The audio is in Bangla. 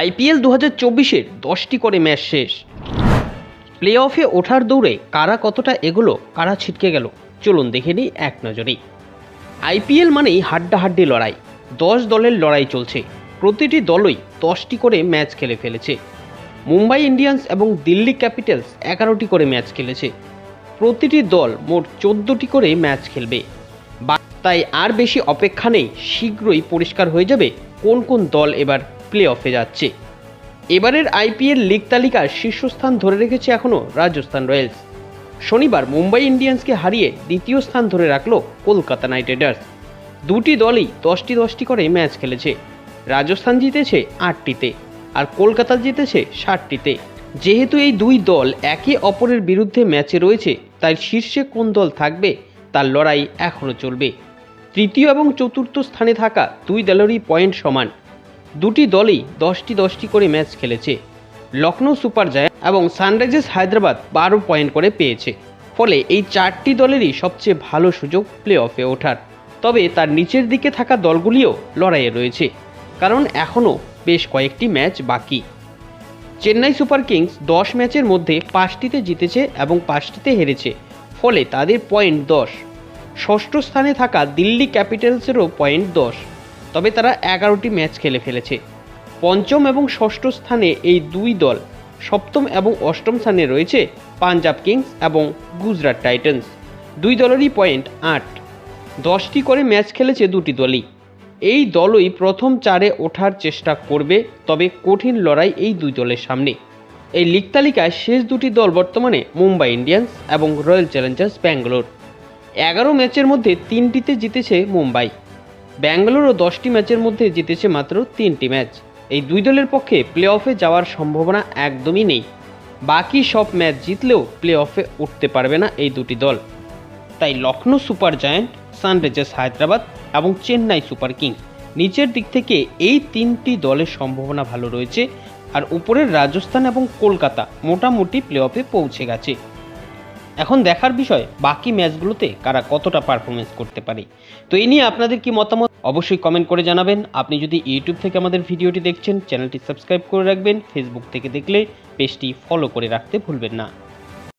আইপিএল দু হাজার চব্বিশের দশটি করে ম্যাচ শেষ। প্লে অফে ওঠার দৌড়ে কারা কতটা এগোলো, কারা ছিটকে গেল, চলুন দেখে নিই এক নজরেই। আইপিএল মানেই হাড্ডাহাড্ডি লড়াই। দশ দলের লড়াই চলছে। প্রতিটি দলই দশটি করে ম্যাচ খেলে ফেলেছে। মুম্বাই ইন্ডিয়ান্স এবং দিল্লি ক্যাপিটালস এগারোটি করে ম্যাচ খেলেছে। প্রতিটি দল মোট চোদ্দোটি করে ম্যাচ খেলবে। তাই আর বেশি অপেক্ষা নেই, শীঘ্রই পরিষ্কার হয়ে যাবে কোন কোন দল এবার প্লে অফে যাচ্ছে। এবারের আইপিএল লিগ তালিকার শীর্ষস্থান ধরে রেখেছে এখনও রাজস্থান রয়্যালস। শনিবার মুম্বাই ইন্ডিয়ান্সকে হারিয়ে দ্বিতীয় স্থান ধরে রাখল কলকাতা নাইট রাইডার্স। দুটি দলই দশটি দশটি করে ম্যাচ খেলেছে। রাজস্থান জিতেছে আটটিতে আর কলকাতা জিতেছে ষাটটিতে। যেহেতু এই দুই দল একে অপরের বিরুদ্ধে ম্যাচে রয়েছে, তাই শীর্ষে কোন দল থাকবে তার লড়াই এখনও চলবে। তৃতীয় এবং চতুর্থ স্থানে থাকা দুই দলেরই পয়েন্ট সমান। দুটি দলই দশটি দশটি করে ম্যাচ খেলেছে। লখনৌ সুপার জায়ান্ট এবং সানরাইজার্স হায়দ্রাবাদ বারো পয়েন্ট করে পেয়েছে। ফলে এই চারটি দলেরই সবচেয়ে ভালো সুযোগ প্লে অফে ওঠার। তবে তার নিচের দিকে থাকা দলগুলিও লড়াইয়ে রয়েছে, কারণ এখনও বেশ কয়েকটি ম্যাচ বাকি। চেন্নাই সুপার কিংস দশ ম্যাচের মধ্যে পাঁচটিতে জিতেছে এবং পাঁচটিতে হেরেছে, ফলে তাদের পয়েন্ট দশ। ষষ্ঠ স্থানে থাকা দিল্লি ক্যাপিটালসেরও পয়েন্ট দশ। তবে তারা এগারোটি ম্যাচ খেলে ফেলেছে। পঞ্চম এবং ষষ্ঠ স্থানে এই দুই দল, সপ্তম এবং অষ্টম স্থানে রয়েছে পাঞ্জাব কিংস এবং গুজরাট টাইটান্স। দুই দলেরই পয়েন্ট আট। দশটি করে ম্যাচ খেলেছে দুটি দলই। এই দলই প্রথম চারে ওঠার চেষ্টা করবে, তবে কঠিন লড়াই এই দুই দলের সামনে। এই লিগ তালিকায় শেষ দুটি দল বর্তমানে মুম্বাই ইন্ডিয়ান্স এবং রয়্যাল চ্যালেঞ্জার্স ব্যাঙ্গালোর। এগারো ম্যাচের মধ্যে তিনটিতে জিতেছে মুম্বাই। ব্যাঙ্গালোরও দশটি ম্যাচের মধ্যে জিতেছে মাত্র তিনটি ম্যাচ। এই দুই দলের পক্ষে প্লে অফে যাওয়ার সম্ভাবনা একদমই নেই। বাকি সব ম্যাচ জিতলেও প্লে অফে উঠতে পারবে না এই দুটি দল। তাই Lucknow super giant, sunrisers Hyderabad এবং চেন্নাই সুপার কিংস নিচের দিক থেকে এই তিনটি দলের সম্ভাবনা ভালো রয়েছে। আর উপরের রাজস্থান এবং কলকাতা মোটামুটি প্লে অফে পৌঁছে গেছে। এখন দেখার বিষয়, বাকি ম্যাচগুলোতে কারা কতটা পারফরমেন্স করতে পারে। তো এ নিয়ে আপনাদের কি মতামত? অবশ্যই কমেন্ট করে জানাবেন। আপনি যদি ইউটিউব থেকে আমাদের ভিডিওটি দেখছেন চ্যানেলটি সাবস্ক্রাইব করে রাখবেন। ফেসবুক থেকে দেখলে পেজটি ফলো করে রাখতে ভুলবেন না।